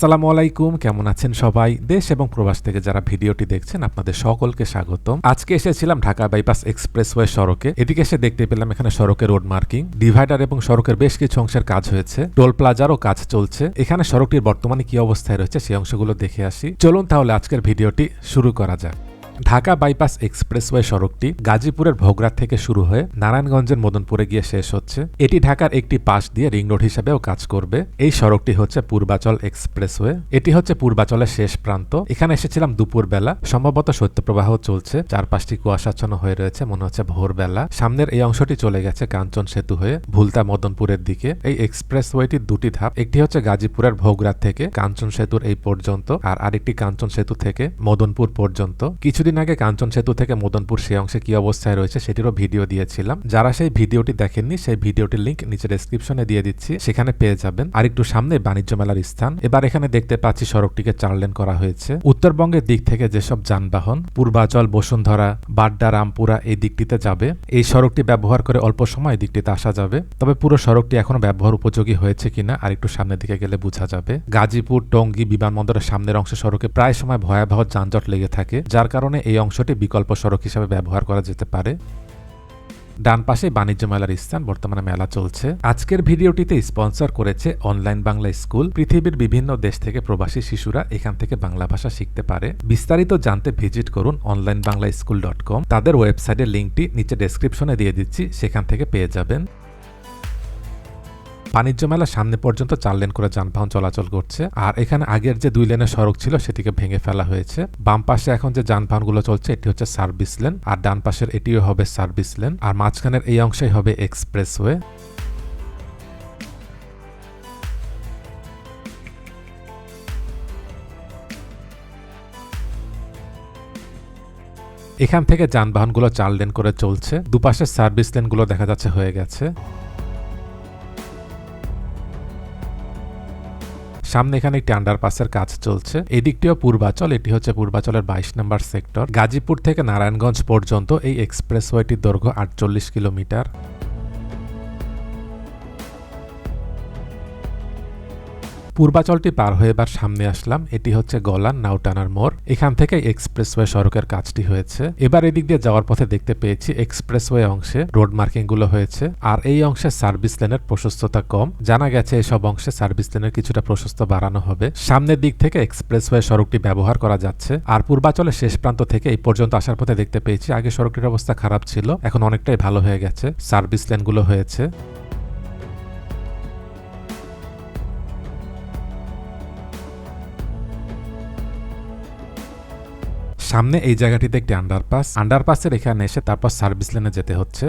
আসসালামু আলাইকুম, কেমন আছেন সবাই? দেশ এবং প্রবাস থেকে যারা ভিডিওটি দেখছেন, আপনাদের সকলকে স্বাগতম। আজকে এসেছিলাম ঢাকা বাইপাস এক্সপ্রেসওয়ে সড়কে। এদিকে এসে দেখতে পেলাম এখানে সড়কে রোড মার্কিং, ডিভাইডার এবং সড়কের বেশ কিছু অংশের কাজ হয়েছে। টোল প্লাজারও কাজ চলছে। এখানে সড়কটির বর্তমানে কি অবস্থায় রয়েছে সেই অংশগুলো দেখে আসি। চলুন তাহলে আজকের ভিডিওটি শুরু করা যাক। ঢাকা বাইপাস এক্সপ্রেসওয়ে সড়কটি গাজীপুরের ভোগরাত থেকে শুরু হয়ে নারায়ণগঞ্জের মদনপুরে গিয়ে শেষ হচ্ছে। এটি ঢাকার একটি পাশ দিয়ে রিং রোড হিসেবেও কাজ করবে। এই সড়কটি হচ্ছে পূর্বাচল এক্সপ্রেসওয়ে। এটি হচ্ছে পূর্বাচলের শেষ প্রান্ত। এখানে এসেছিলাম দুপুর বেলা সম্ভবত শৈত্যপ্রবাহ চলছে। চারপাশটি কুয়াশাচ্ছন্ন হয়ে রয়েছে। মনে হচ্ছে ভোরবেলা। সামনের এই অংশটি চলে গেছে কাঞ্চন সেতু হয়ে ভুলতা মদনপুরের দিকে। এই এক্সপ্রেসওয়েটির দুটি ধাপ। একটি হচ্ছে গাজীপুরের ভোগরাত থেকে কাঞ্চন সেতুর এই পর্যন্ত আর আরেকটি কাঞ্চন সেতু থেকে মদনপুর পর্যন্ত। কিছুদিন কিছুদিন আগে কাঞ্চন সেতু থেকে মদনপুর সেই অংশে কি অবস্থায় রয়েছে সেটিরও ভিডিও দিয়েছিলাম। যারা সেই ভিডিওটি দেখেননি, সেই ভিডিওটির লিঙ্ক নিচে ডেসক্রিপশনে দিয়ে দিচ্ছি, সেখানে পেয়ে যাবেন। আর একটু সামনে বাণিজ্য মেলার স্থান। এবার এখানে দেখতে পাচ্ছি সড়কটিকে চার লেন করা হয়েছে। উত্তরবঙ্গের দিক থেকে যেসব যানবাহন, পূর্বাচল, বসুন্ধরা, বাড্ডা, রামপুরা এই দিকটিতে যাবে। এই সড়কটি ব্যবহার করে অল্প সময় দিকটিতে আসা যাবে। তবে পুরো সড়কটি এখনও ব্যবহার উপযোগী হয়েছে কিনা আর একটু সামনের দিকে গেলে বোঝা যাবে। গাজীপুর, টঙ্গী, বিমানবন্দরের সামনের অংশে সড়কে প্রায় সময় ভয়াবহ যানজট লেগে থাকে, যার কারণে এই অংশটি বিকল্প সড়ক হিসাবে ব্যবহার করা যেতে পারে। ডান পাশে বাণিজ্য মেলার স্থান, বর্তমানে মেলা চলছে। আজকের ভিডিওটিতে স্পন্সর করেছে অনলাইন বাংলা স্কুল। পৃথিবীর বিভিন্ন দেশ থেকে প্রবাসী শিশুরা এখান থেকে বাংলা ভাষা শিখতে পারে। বিস্তারিত জানতে ভিজিট করুন online Bangla school dot com. তাদের ওয়েবসাইটের লিঙ্কটি নিচে ডেসক্রিপশনে দিয়ে দিচ্ছি, সেখান থেকে পেয়ে যাবেন। বাণিজ্য মেলা সামনে পর্যন্ত চার লেন করে যানবাহন চলাচল করছে। আর এখানে আগের যে দুই লেনের সড়ক ছিল, সেটিকে ভেঙে ফেলা হয়েছে। বাম পাশে এখন যে যানবাহনগুলো চলছে, এটি হচ্ছে সার্ভিস লেন, আর ডান পাশের এটিও হবে সার্ভিস লেন, আর মাঝখানের এই অংশেই হবে এক্সপ্রেসওয়ে। এখান থেকে যানবাহনগুলো চার লেন করে চলছে। দুপাশের সার্ভিস লেনগুলো দেখা যাচ্ছে হয়ে গেছে। সামনে এখানে একটি আন্ডারপাসের কাজ চলছে। এদিকটিও পূর্বাচল, এটি হচ্ছে পূর্বাচলের বাইশ নম্বর সেক্টর। গাজীপুর থেকে নারায়ণগঞ্জ পর্যন্ত এই এক্সপ্রেসওয়েটির দৈর্ঘ্য আটচল্লিশ কিলোমিটার। পূর্বাচলটি পার হয়ে এবার সামনে আসলাম। এটি হচ্ছে গলান নাউটানার মোড়। এখান থেকে এক্সপ্রেসওয়ে সড়কের কাজটি হয়েছে। এবার এদিক দিয়ে যাওয়ার পথে দেখতে পেয়েছি এক্সপ্রেসওয়ে অংশে রোড মার্কিংগুলো হয়েছে। আর এই অংশে সার্ভিস লেনের প্রশস্ততা কম। জানা গেছে এসব অংশে সার্ভিস লেনের কিছুটা প্রশস্ত বাড়ানো হবে। সামনের দিক থেকে এক্সপ্রেসওয়ে সড়কটি ব্যবহার করা যাচ্ছে। আর পূর্বাচলের শেষ প্রান্ত থেকে এই পর্যন্ত আসার পথে দেখতে পেয়েছি, আগে সড়কটির অবস্থা খারাপ ছিল, এখন অনেকটাই ভালো হয়ে গেছে। সার্ভিস লেনগুলো হয়েছে। সামনে এই জায়গাটিতে একটি আন্ডারপাস আন্ডারপাসের এখানে এসে তারপর সার্ভিস লেনে যেতে হচ্ছে।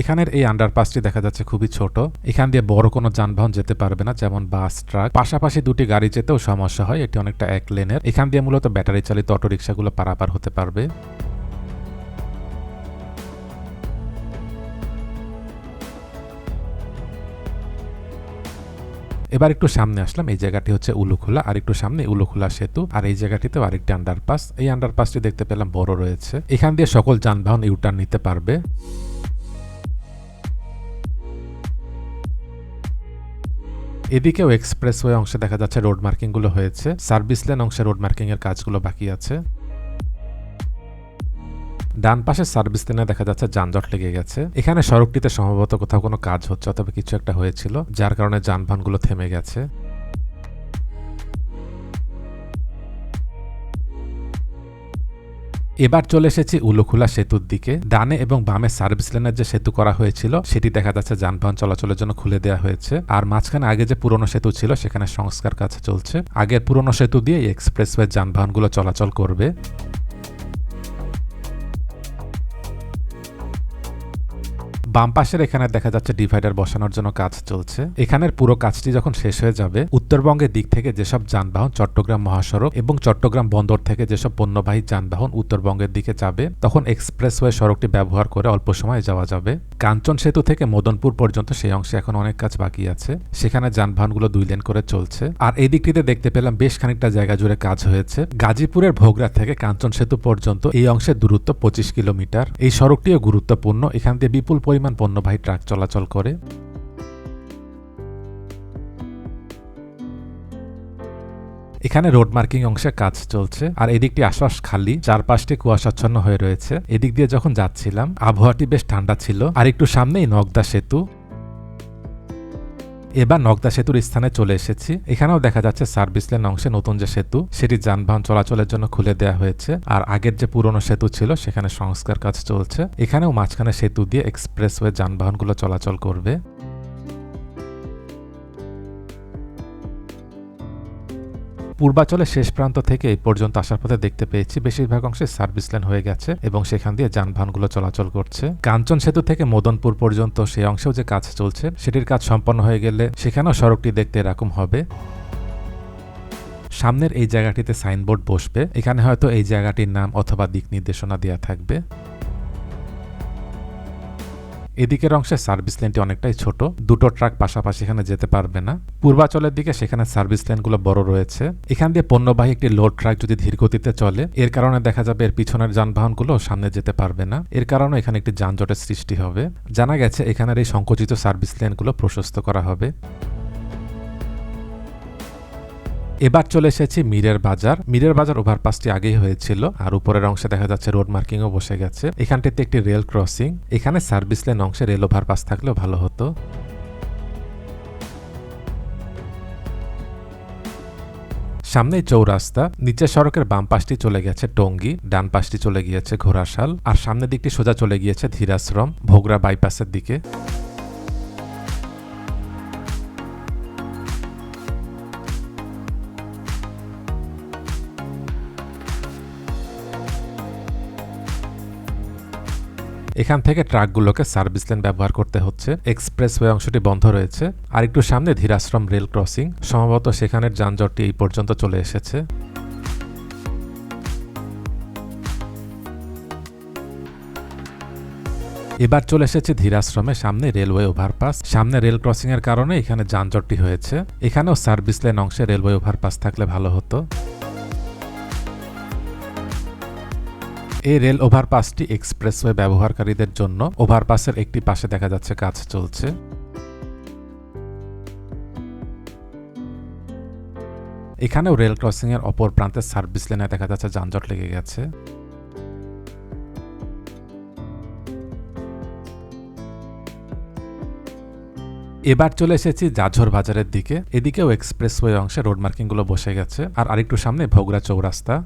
এখানের এই আন্ডারপাসটি দেখা যাচ্ছে খুবই ছোট। এখান দিয়ে বড় কোনো যানবাহন যেতে পারবে না, যেমন বাস, ট্রাক। পাশাপাশি দুটি গাড়ি যেতেও সমস্যা হয়, এটি অনেকটা এক লেনের এখান দিয়ে মূলত ব্যাটারি চালিত অটোরিকশাগুলো পারাপার হতে পারবে। এবার একটু সামনে আসলাম, এই জায়গাটি হচ্ছে উলুখোলা, আর একটু সামনে উলুখোলা সেতু, আর এই জায়গাটিতেও আরেকটি আন্ডারপাস এই আন্ডারপাসটি দেখতে পেলাম বড় রয়েছে। এখান দিয়ে সকল যানবাহন ইউটার্ন নিতে পারবে। এদিকেও এক্সপ্রেসওয়ে অংশে দেখা যাচ্ছে রোড মার্কিংগুলো হয়েছে সার্ভিস লেন অংশে রোড মার্কিং এর কাজগুলো বাকি আছে। ডান পাশে সার্ভিস লেনে দেখা যাচ্ছে যানজট লেগে গেছে। এখানে সড়কটিতে সম্ভবত কোথাও কোনো কাজ হচ্ছে অথবা কিছু একটা হয়েছিল, যার কারণে যানবাহনগুলো থেমে গেছে। এবার চলে এসেছি উলুখোলা সেতুর দিকে। ডানে এবং বামে সার্ভিস লেনের যে সেতু করা হয়েছিল, সেটি দেখা যাচ্ছে যানবাহন চলাচলের জন্য খুলে দেওয়া হয়েছে। আর মাঝখানে আগে যে পুরনো সেতু ছিল, সেখানে সংস্কার কাজ চলছে। আগের পুরনো সেতু দিয়ে এক্সপ্রেসওয়ে যানবাহনগুলো চলাচল করবে। বাম পাশের এখানে দেখা যাচ্ছে ডিভাইডার বসানোর জন্য কাজ চলছে। এখানের পুরো কাজটি যখন শেষ হয়ে যাবে, উত্তরবঙ্গের দিক থেকে যেসব যানবাহন চট্টগ্রাম মহাসড়ক এবং চট্টগ্রাম বন্দর থেকে যেসব পণ্যবাহী যানবাহন উত্তরবঙ্গের দিকে যাবে, তখন এক্সপ্রেসওয়ে সড়কটি ব্যবহার করে অল্প সময়ে যাওয়া যাবে। কাঞ্চন সেতু থেকে মদনপুর পর্যন্ত সেই অংশে এখন অনেক কাজ বাকি আছে। সেখানে যানবাহনগুলো দুই লেন করে চলছে। আর এই দিকটিতে দেখতে পেলাম বেশ খানিকটা জায়গা জুড়ে কাজ হয়েছে। গাজীপুরের ভোগরা থেকে কাঞ্চন সেতু পর্যন্ত এই অংশের দূরত্ব পঁচিশ কিলোমিটার। এই সড়কটিও গুরুত্বপূর্ণ। এখান দিয়ে বিপুল পরিমাণ পণ্যবাহী ট্রাক চলাচল করে। এখানে রোড মার্কিং অংশে কাজ চলছে, আর এদিকটি আশ্বাস খালি, চারপাশটি কুয়াশাচ্ছন্ন হয়ে রয়েছে। এদিক দিয়ে যখন যাচ্ছিলাম, আবহাওয়াটি বেশ ঠান্ডা ছিল, আর একটু সামনেই নগদা সেতু। এবার নগদা সেতুর স্থানে চলে এসেছি। এখানেও দেখা যাচ্ছে সার্ভিস লেন অংশে নতুন যে সেতু, সেটি যানবাহন চলাচলের জন্য খুলে দেওয়া হয়েছে। আর আগের যে পুরনো সেতু ছিল, সেখানে সংস্কার কাজ চলছে। এখানেও মাঝখানে সেতু দিয়ে এক্সপ্রেসওয়ে যানবাহনগুলো চলাচল করবে। পূর্বাচলের শেষ প্রান্ত থেকে এই পর্যন্ত আসার পথে দেখতে পেয়েছি বেশিরভাগ অংশে সার্ভিস লেন হয়ে গেছে এবং সেখান দিয়ে যানবাহনগুলো চলাচল করছে। কাঞ্চন সেতু থেকে মদনপুর পর্যন্ত সেই অংশেও যে কাজ চলছে, সেটির কাজ সম্পন্ন হয়ে গেলে সেখানেও সড়কটি দেখতে এরকম হবে। সামনের এই জায়গাটিতে সাইনবোর্ড বসবে। এখানে হয়তো এই জায়গাটির নাম অথবা দিক নির্দেশনা দেওয়া থাকবে। এদিকের অংশে সার্ভিস লেনটি অনেকটাই ছোট। দুটো ট্রাক পাশাপাশি এখানে যেতে পারবে না। পূর্বাচলের দিকে সেখানে সার্ভিস লেনগুলো বড় রয়েছে। এখান দিয়ে পণ্যবাহী একটি লোড ট্রাক যদি ধীর গতিতে চলে, এর কারণে দেখা যাবে এর পিছনের যানবাহনগুলো সামনে যেতে পারবে না। এর কারণে এখানে একটি যানজটের সৃষ্টি হবে। জানা গেছে এখানের এই সংকুচিত সার্ভিস লেনগুলো প্রশস্ত করা হবে। এবার চলে এসেছি মিরের বাজার। মিরের বাজার ওভারপাসটি আগেই হয়েছিল, আর উপরের অংশে দেখা যাচ্ছে রোড মার্কিংও বসে গেছে। এখানটিতে একটি রেল ক্রসিং, এখানে সার্ভিস লেন অংশে রেল ওভারপাস থাকলেও ভালো হতো। সামনেই চৌরাস্তা, নিচে সড়কের বাম পাশটি চলে গেছে টঙ্গী, ডান পাশটি চলে গিয়েছে ঘোড়াশাল, আর সামনের দিকটি সোজা চলে গিয়েছে ধীরাশ্রম, ভোগরা বাইপাসের দিকে। এখান থেকে ট্রাকগুলোকে সার্ভিস লেন ব্যবহার করতে হচ্ছে। এক্সপ্রেস এক্সপ্রেসওয়ে অংশটি বন্ধ রয়েছে। আর একটু সামনে ধীরাশ্রম রেল ক্রসিং। সম্ভবত সেখানের যানজটটি এই পর্যন্ত চলে এসেছে। এবার চলে এসেছে ধীরাশ্রমে সামনে রেলওয়ে ওভারপাস। সামনে রেল ক্রসিং এর কারণে এখানে যানজটটি হয়েছে। এখানেও সার্ভিস লেন অংশে রেলওয়ে ওভারপাস থাকলে ভালো হতো। এই রেল ওভারপাসটি এক্সপ্রেসওয়ে ব্যবহারকারীদের জন্য ওভারপাসের একটি পাশে দেখা যাচ্ছে কাজ চলছে। এখানেও রেল ক্রসিং এর অপর প্রান্তের সার্ভিস লেনে দেখা যাচ্ছে যানজট লেগে গেছে। এবার চলে এসেছি জাঝর বাজারের দিকে। এদিকেও এক্সপ্রেসওয়ে অংশে রোড মার্কিংগুলো বসে গেছে। আর আরেকটু সামনে ভোগরা চৌরাস্তা।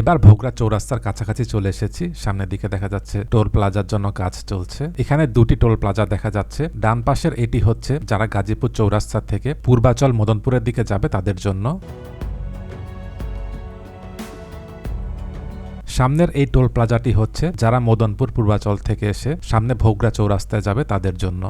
এবার ভোগরা চৌরাস্তার কাছাকাছি চলে এসেছি। সামনের দিকে দেখা যাচ্ছে টোল প্লাজার জন্য কাজ চলছে। এখানে দুটি টোল প্লাজা দেখা যাচ্ছে। ডান পাশের এটি হচ্ছে যারা গাজীপুর চৌরাস্তা থেকে পূর্বাচল মদনপুরের দিকে যাবে তাদের জন্য। সামনের এই টোল প্লাজাটি হচ্ছে যারা মদনপুর পূর্বাচল থেকে এসে সামনে ভোগরা চৌরাস্তায় যাবে তাদের জন্য।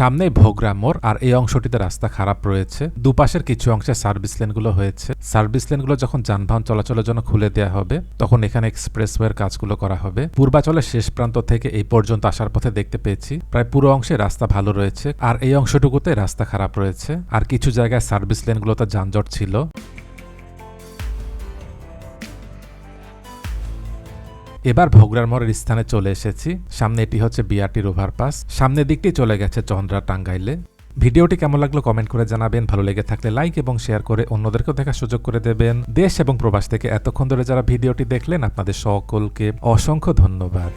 সামনে ভোগরা মোড়, আর এই অংশটিতে রাস্তা খারাপ রয়েছে। দুপাশের কিছু অংশে সার্ভিস লেনগুলো হয়েছে। সার্ভিস লেনগুলো যখন যানবাহন চলাচলের জন্য খুলে দেওয়া হবে, তখন এখানে এক্সপ্রেসওয়ের কাজগুলো করা হবে। পূর্বাচলের শেষ প্রান্ত থেকে এই পর্যন্ত আসার পথে দেখতে পেয়েছি। প্রায় পুরো অংশে রাস্তা ভালো রয়েছে, আর এই অংশটুকুতে রাস্তা খারাপ রয়েছে। আর কিছু জায়গায় সার্ভিস লেনগুলোতে যানজট ছিল। এবার ভোগরার মোড়ের স্থানে চলে এসেছি। সামনে এটি হচ্ছে বিআরটির ওভারপাস। সামনের দিকটি চলে গেছে চন্দ্রা টাঙ্গাইলে ভিডিওটি কেমন লাগল কমেন্ট করে জানাবেন। ভালো লেগে থাকলে লাইক এবং শেয়ার করে অন্যদেরকেও দেখার সুযোগ করে দেবেন। দেশ এবং প্রবাস থেকে এতক্ষণ ধরে যারা ভিডিওটি দেখলেন, আপনাদের সকলকে অসংখ্য ধন্যবাদ।